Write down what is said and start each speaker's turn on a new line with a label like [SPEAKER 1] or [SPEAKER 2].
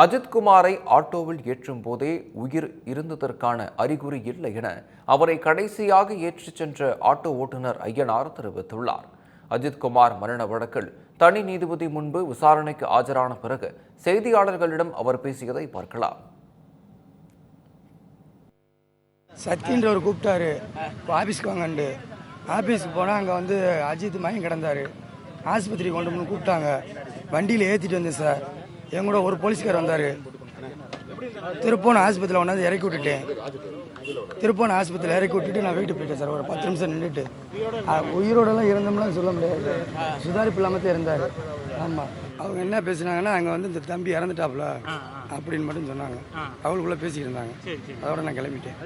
[SPEAKER 1] அஜித்குமாரை ஆட்டோவில் ஏற்றும் போதே உயிர் இருந்ததற்கான அறிகுறி இல்லை என அவரை கடைசியாக ஏற்றிச் சென்ற ஆட்டோ ஓட்டுநர் ஐயனார் தெரிவித்துள்ளார். அஜித்குமார் மரண வழக்கில் தனி நீதிபதி முன்பு விசாரணைக்கு ஆஜரான பிறகு செய்தியாளர்களிடம் அவர் பேசியதை பார்க்கலாம்.
[SPEAKER 2] சத்தின்றவர் கூப்பிட்டாரு. ஆஃபீஸ்க்கு வாங்கண்டு ஆஃபீஸ்க்கு போனால் அங்கே வந்து அஜித் மயம் கிடந்தார். ஆஸ்பத்திரி கொண்டு போய் கூப்பிட்டாங்க. வண்டியில் ஏற்றிட்டு வந்தேன் சார். என் கூட ஒரு போலீஸ்கார் வந்தார். திருப்போன ஆஸ்பத்திரியில் கொண்டாந்து இறக்கி விட்டுட்டேன். திருப்போன ஆஸ்பத்திரியில் இறக்கி விட்டுட்டு நான் வீட்டுக்கு போயிட்டேன் சார். ஒரு பத்து நிமிஷம் நின்றுட்டு உயிரோடலாம் இருந்தோம்லாம் சொல்ல முடியாது. சுதாரிப்பு இல்லாமல் தான் இருந்தார். ஆமாம் அவங்க என்ன பேசுனாங்கன்னா அங்கே வந்து இந்த தம்பி இறந்துட்டாப்புல அப்படின்னு மட்டும் சொன்னாங்க. அவங்களுக்குள்ளே பேசிக்கிட்டு இருந்தாங்க. அதோட நான் கிளம்பிட்டேன்.